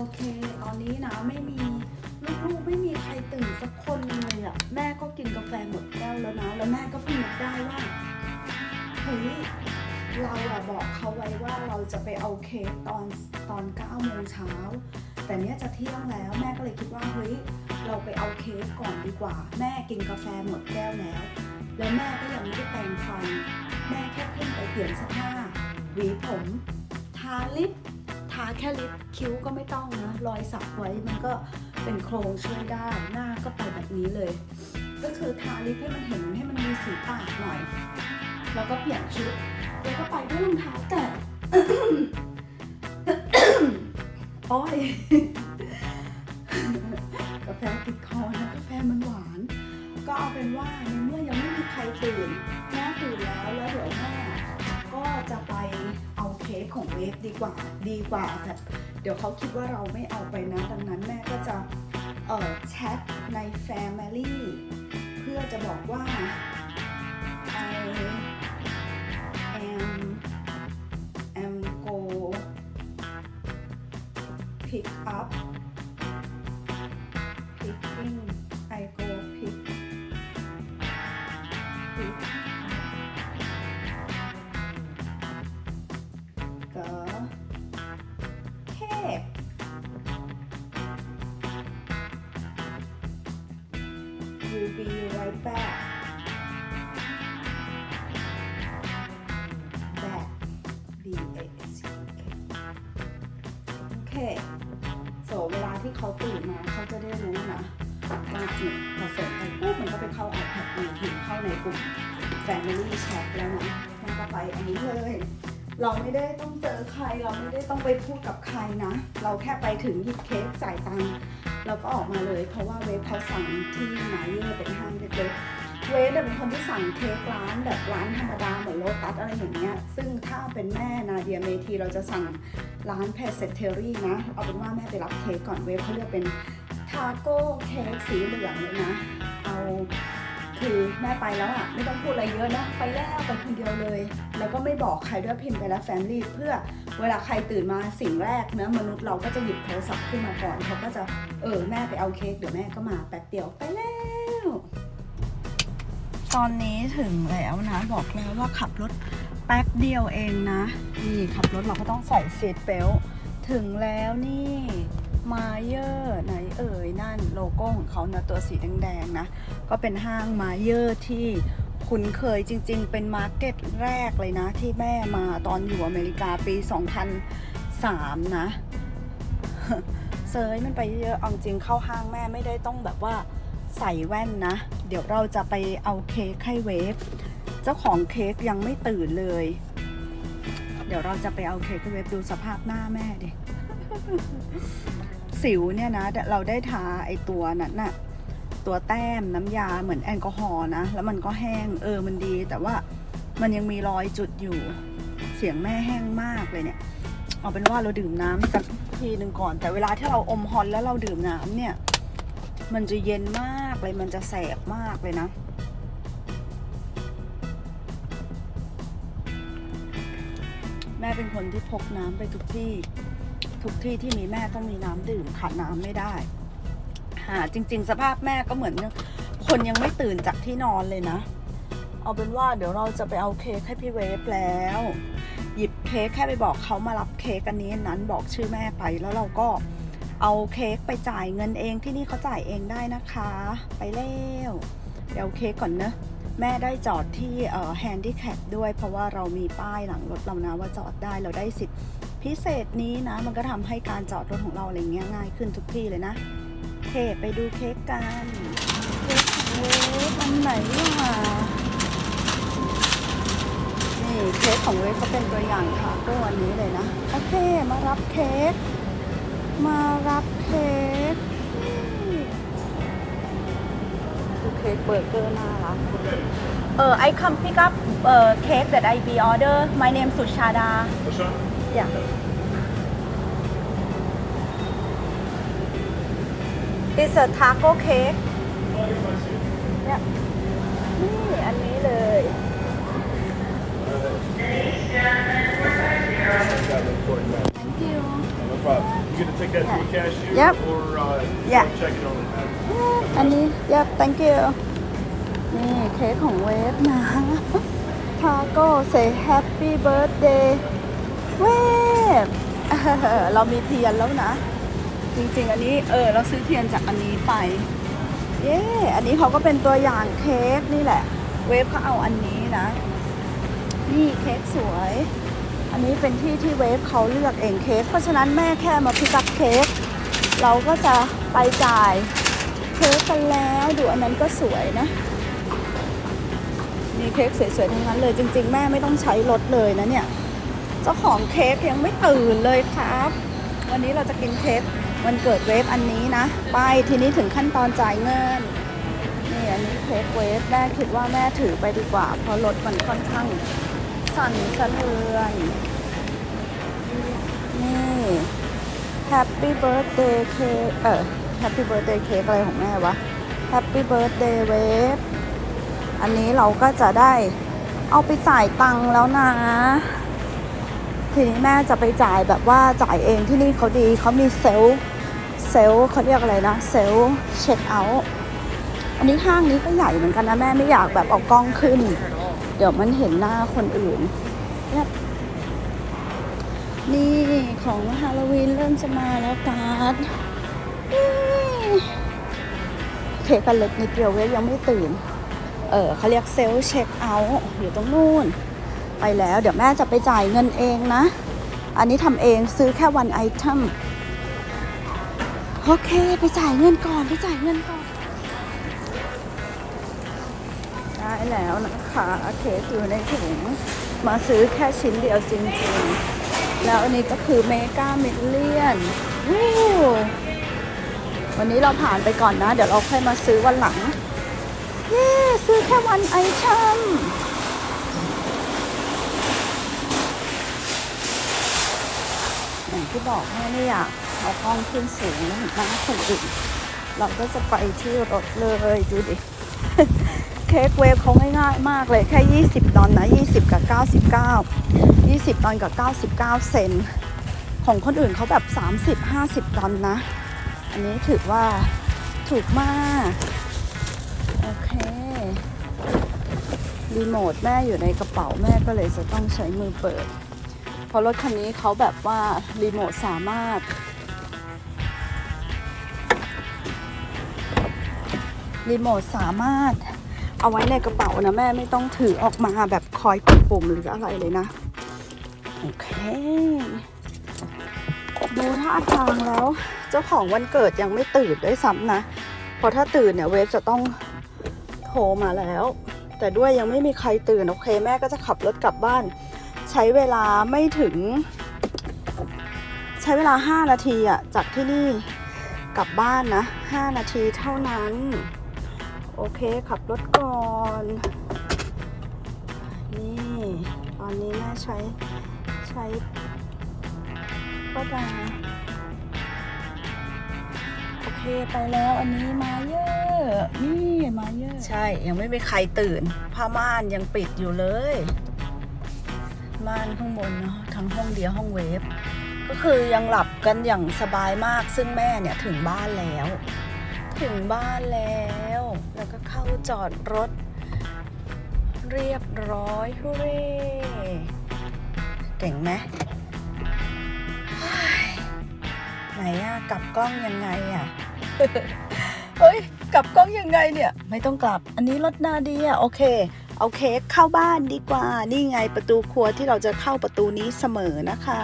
โอเค ตอนนี้นะไม่มีลูกๆไม่มีใครตื่นสักคนเลยอะ่ะแม่ก็กินกาแฟหมดแก้วแล้วนะแล้วแม่ก็พิ่งนึกได้ว่าเฮ้ยเราอะบอกเขาไว้ว่าเราจะไปเอาเค้กตอนตอน9โมงเช้าแต่เนี้ยจะเที่ยงแล้วแม่ก็เลยคิดว่าเฮ้ยเราไปเอาเค้กก่อนดีกว่า แม่กินกาแฟหมดแก้วแล้ว แล้วแม่ก็ยังไม่ได้แปรงฟัน แม่แค่ขึ้นไปเปลี่ยนเสื้อผ้าหวีผม ทาลิปาแค่ลิปคิ้วก็ไม่ต้องนะ รอยสักไว้มันก็เป็นโครงช่วยได้ หน้าก็ไปแบบนี้เลย ก็คือทาลิปให้มันเห็นให้มันมีสีปากหน่อย แล้วก็เปลี่ยนชุด แล้วก็ไปด้วยรองเท้าแตะอ้อย กว่าดีกว่าแบบเดี๋ยวเขาคิดว่าเราไม่เอาไปนะ ดังนั้นแม่ก็จะเอ่อแชทใน Family เพื่อจะบอกว่า I am am go pick up โอเคโสเวลาที่เขาตื่นมาเขาจะได้รู้นะว่าเนี่ยพอส่งไปปุ๊บมันก็ไปเข้า iPad มือถือเข้าในกลุ่ม Family Chat แล้วนะมันก็ไปอันนี้เลย เราไม่ได้ต้องเจอใคร เราไม่ได้ต้องไปพูดกับใครนะ เราแค่ไปถึงหยิบเค้กจ่ายตังค์แล้วก็ออกมาเลย เพราะว่าเวฟเขาสั่งที่มาเยอร์เป็นห้างเล็กๆ เวฟเป็นคนที่สั่งเค้กร้านแบบร้านธรรมดาเหมือนโลตัสอะไรอย่างเงี้ย ซึ่งถ้าเป็นแม่นาเดียเมทีเราจะสั่งร้านเพสเซตเทอรี่นะ เอาเป็นว่าแม่ไปรับเค้กก่อนเวฟเขาเรียกเป็นทาโก้เค้กสีเหลืองเลยนะ เอาคือแม่ไปแล้วอะไม่ต้องพูดอะไรเยอะนะ ไปแล้วไปคนเดียวเลย แล้วก็ไม่บอกใครด้วยพิมพ์ไปแล้วแฟมลี่เพื่อเวลาใครตื่นมาสิ่งแรกเนะมนุษย์เราก็จะหยิบโทรศัพท์ขึ้นมาก่อนเขาก็จะเออแม่ไปเอาเค้กเดี๋ยวแม่ก็มาแป๊บเดียวไปแล้ว ตอนนี้ถึงแล้วนะ บอกแล้วว่าขับรถแป๊บเดียวเองนะนี่ขับรถเราก็ต้องใส่เซตเบลถึงแล้วนี่มาเยอร์ไหนเอ่ยนั่นโลโก้ของเขานะตัวสีแดงๆนะ ก็เป็นห้างมาเยอร์ที่คุ้นเคยจริงๆ เป็นมาร์เก็ตแรกเลยนะ ที่แม่มาตอนอยู่อเมริกาปี 2003 นะเซยมันไปเยอะเอาจริงเข้าห้างแม่ไม่ได้ต้องแบบว่า ใส่แว่นนะ เดี๋ยวเราจะไปเอาเค้กให้เวฟ เจ้าของเค้กยังไม่ตื่นเลย เดี๋ยวเราจะไปเอาเค้กให้เวฟดูสภาพหน้าแม่ดิ สิวเนี่ยนะ เราได้ทาไอตัวนั้นน่ะตัวแต้มน้ำยาเหมือนแอลกอฮอล์นะ แล้วมันก็แห้งเออมันดี แต่ว่ามันยังมีรอยจุดอยู่ เสียงแม่แห้งมากเลยเนี่ย เอาเป็นว่าเราดื่มน้ำสักทีหนึ่งก่อน แต่เวลาที่เราอมฮอนแล้วเราดื่มน้ำเนี่ย มันจะเย็นมากเลย มันจะแสบมากเลยนะแม่เป็นคนที่พกน้ำไปทุกที่ ทุกที่ที่มีแม่ต้องมีน้ำดื่มขาดน้ำไม่ได้หาจริง ๆ สภาพแม่ก็เหมือน คนยังไม่ตื่นจากที่นอนเลยนะ เอาเป็นว่าเดี๋ยวเราจะไปเอาเค้กให้พี่เวฟแล้ว หยิบเค้กแค่ไปบอกเขามารับเค้กอันนี้นั้นบอกชื่อแม่ไปแล้วเราก็ เอาเค้กไปจ่ายเงินเองที่นี่เขาจ่ายเองได้นะคะ ไปเร็วเดี๋ยวเค้กก่อนเนอะแม่ได้จอดที่แฮนดี้แคปด้วย เพราะว่าเรามีป้ายหลังรถเรานะว่าจอดได้เราได้สิทธิ์พิเศษนี้นะ มันก็ทำให้การจอดรถของเราอะไรเงี้ยง่ายขึ้นทุกที่เลยนะเคไปดูเค้กกันเค้กของเวฟอันไหนล่ะนี่เค้กของเวฟก็เป็นตัวอย่างทาโก้อันนี้เลยนะ โอเคมารับเค้ก มารับเค้กนี่ดูเค้กเบอร์เกอร์น่ารัก Uh, I come pick up uh, cake that I be order. My name Sushada. Sure. Yeah. It's a taco cake. Yeah. นี่อันนี้เลย Got the important man. Thank you. No problem. gonna take that to the cashier Yep. or uh, Yeah. check it on the pad? อันนี้ yep thank you นี่เค้กของเวฟนะ ทาโก้ say happy birthday เวฟเออเรามีเทียนแล้วนะ จริงๆ อันนี้เออเราซื้อเทียนจากอันนี้ไป เย้ อันนี้เขาก็เป็นตัวอย่างเค้กนี่แหละ เวฟเขาเอาอันนี้นะ นี่เค้กสวย อันนี้เป็นที่ที่เวฟเขาเลือกเองเค้กเพราะฉะนั้นแม่แค่มาพิกับเค้กเราก็จะไปจ่ายเค้กกันแล้วดูอันนั้นก็สวยนะมีเค้กสวยๆทั้งนั้นเลยจริง ๆ แม่ไม่ต้องใช้รถเลยนะเนี่ยเจ้าของเค้กยังไม่ตื่นเลยครับ วันนี้เราจะกินเค้กวันเกิดเวฟอันนี้นะไปทีนี้ถึงขั้นตอนจ่ายเงินนี่อันนี้เค้กเวฟแม่คิดว่าแม่ถือไปดีกว่า เพราะรถมันค่อนข้าง สั่นสะเทือน นี่ Happy Birthday เคเออ Happy Birthday เค้กอะไรของแม่วะ Happy Birthday เวฟอันนี้เราก็จะได้เอาไปจ่ายตังค์แล้วนะ ทีนี้แม่จะไปจ่ายแบบว่าจ่ายเองที่นี่เขาดีเขามีเซลเซลเขาเรียกอะไรนะ เซลเช็คเอาท์อันนี้ห้างนี้ก็ใหญ่เหมือนกันนะ แม่ไม่อยากแบบเอากล้องขึ้น เดี๋ยวมันเห็นหน้าคนอื่นนี่ของฮาโลวีนเริ่มจะมาแล้วการ์ดเค้กกันเล็กนิดเดียวเว้ยยังไม่ตื่น เออเขาเรียกเซลล์เช็คเอาท์อยู่ตรงนู้นไปแล้วเดี๋ยวแม่จะไปจ่ายเงินเองนะ อันนี้ทำเองซื้อแค่วันไอเทมโอเค ไปจ่ายเงินก่อน ไปจ่ายเงินก่อน ได้แล้วนะคะเค้กอยู่ในถุงมาซื้อแค่ชิ้นเดียวจริงๆ แล้วอันนี้ก็คือเมกาเมิลเลียนวันนี้เราผ่านไปก่อนนะ เดี๋ยวเราค่อยมาซื้อวันหลัง เย้ซื้อแค่วันไอเทมอย่างที่บอกแม่ไม่อยากเอากล้องขึ้นสูงหนหน้าคนอื่นเราก็จะไปที่รถเลยดูดิ เค้กเวฟเขาง่ายๆมากเลยแค่ 20 ดอลนะ 20 กับ 99 20 ดอลกับ 99 เซน ของคนอื่นเขาแบบ 30 50 ดอลนะ อันนี้ถือว่าถูกมาก โอเค รีโมทแม่อยู่ในกระเป๋าแม่ก็เลยจะต้องใช้มือเปิด เพราะรถคันนี้เขาแบบว่ารีโมทสามารถรีโมทสามารถ เอาไว้ในกระเป๋านะแม่ไม่ต้องถือออกมาแบบคอยกดปุ่มหรืออะไรเลยนะ โอเค ดูท่าทางแล้ว เจ้าของวันเกิดยังไม่ตื่นด้วยซ้ำนะ เพราะถ้าตื่นเนี่ยเวฟจะต้องโทรมาแล้ว แต่ด้วยยังไม่มีใครตื่น โอเค แม่ก็จะขับรถกลับบ้าน ใช้เวลาไม่ถึง ใช้เวลา 5 นาทีอะจากที่นี่กลับบ้านนะ 5 นาทีเท่านั้น โอเคขับรถก่อน นี่ตอนนี้แม่ใช้ใช้ก็ดาโอเคไปแล้วอันนี้มาเยอะนี่มาเยอะ ใช่ยังไม่มีใครตื่น ผ้าม่านยังปิดอยู่เลย ม่านข้างบนเนาะทั้งห้องเดียวห้องเวฟก็คือยังหลับกันอย่างสบายมากซึ่งแม่เนี่ยถึงบ้านแล้ว ถึงบ้านแล้ว แล้วก็เข้าจอดรถ เรียบร้อยฮูเร่เก่งไหมเฮ้ยไหนอะกลับกล้องยังไงอะเฮ้ย กลับกล้องยังไงเนี่ย ไม่ต้องกลับ อันนี้รถนาเดียโอเค เอาเค้กเข้าบ้านดีกว่า นี่ไงประตูครัวที่เราจะเข้าประตูนี้เสมอนะคะ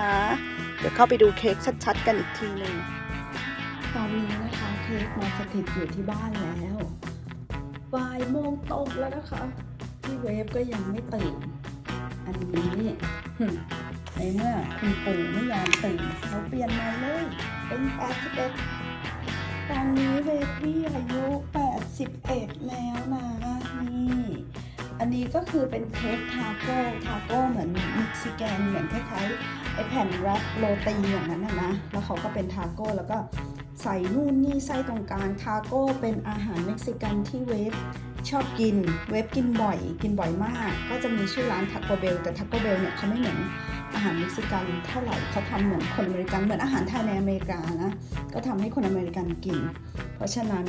เดี๋ยวเข้าไปดูเค้กชัดๆ กันอีกทีหนึ่งตอนนี้นะคะเค้กมาสถิตอยู่ที่บ้านแล้ว บ่ายโมงตรงแล้วนะคะพี่เวฟก็ยังไม่ตื่น อันนี้ในเมื่อคุณปู่ไม่ยอมตื่นเขาเปลี่ยนมาเลย เป็น81ตอนนี้เวฟพี่อายุ 81 แล้วนะนี่อันนี้ก็คือเป็นเค้กทาโก้ทาโก้เหมือนม็กซิกันเหมือนคล้ายๆไอแผ่นแรปโรตีอย่างนั้นนะนะแล้วเขาก็เป็นทาโก้แล้วก็ ใส่นู่นนี่ไส้ตรงกลางทาโก้เป็นอาหารเม็กซิกันที่เวฟชอบกิน เวฟกินบ่อย กินบ่อยมาก ก็จะมีชื่อร้านทาโกเบลแต่ทาโกเบลเนี่ยเขาไม่เหมือนอาหารเม็กซิกันเท่าไหร่เขาทำเหมือนคนอเมริกันเหมือนอาหารไทยในอเมริกานะก็ทำให้คนอเมริกันกิน เพราะฉะนั้น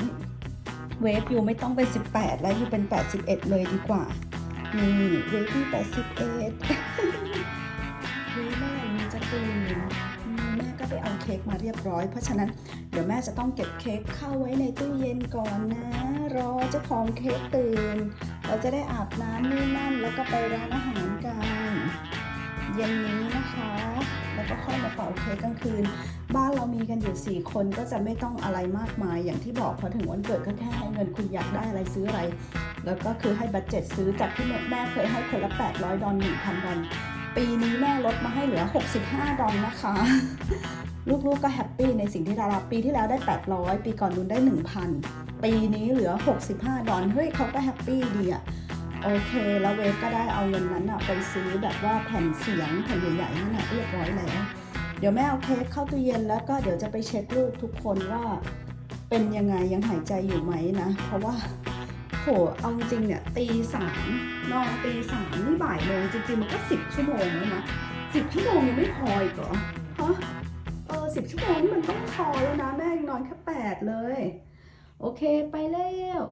เวฟอยู่ไม่ต้องเป็น 18 แล้วอยู่เป็น 81 เลยดีกว่านี่เวฟที่81 มาเรียบร้อย เพราะฉะนั้นเดี๋ยวแม่จะต้องเก็บเค้กเข้าไว้ในตู้เย็นก่อนนะ รอเจ้าของเค้กตื่น เราจะได้อาบน้ำนี่นั่นแล้วก็ไปร้านอาหารกันเย็นนี้นะคะ แล้วก็ค่อยมาเป่าเค้กกลางคืน บ้านเรามีกันอยู่ 4 คนก็จะไม่ต้องอะไรมากมาย อย่างที่บอกพอถึงวันเกิดก็แค่ให้เงินคุณอยากได้อะไรซื้ออะไร แล้วก็คือให้บัตเจ็ตซื้อจากที่แม่เคยให้คนละ 800 ดอล1,000ดอล ปีนี้แม่ลดมาให้เหลือ 65 ดอลนะคะ ลูกๆก็แฮปปี้ในสิ่งที่เรารับปีที่แล้วได้ 800 ปีก่อนนู้นได้ 1,000 ปีนี้เหลือ 65 ดอลเฮ้ยเขาก็แฮปปี้ดีอะโอเค แล้วเวฟก็ได้เอาเงินนั้นอะไปซื้อแบบว่าแผ่นเสียงแผ่นใหญ่ๆนั่นอะเรียบร้อยแล้วเดี๋ยวแม่เอาเค้กเข้าตู้เย็นแล้วก็เดี๋ยวจะไปเช็คลูกทุกคนว่าเป็นยังไงยังหายใจอยู่ไหมนะ เพราะว่า โหเอาจริงเนี่ยตีสามนอนตีสามนี่บ่ายโมงจริงๆมันก็สิบชั่วโมงแล้วนะสิบชั่วโมงยังไม่พออีกเหรอฮะเออสิบชั่วโมงนี่มันต้องพอแล้วนะแม่ยังนอนแค่แปดเลย โอเคไปแล้ว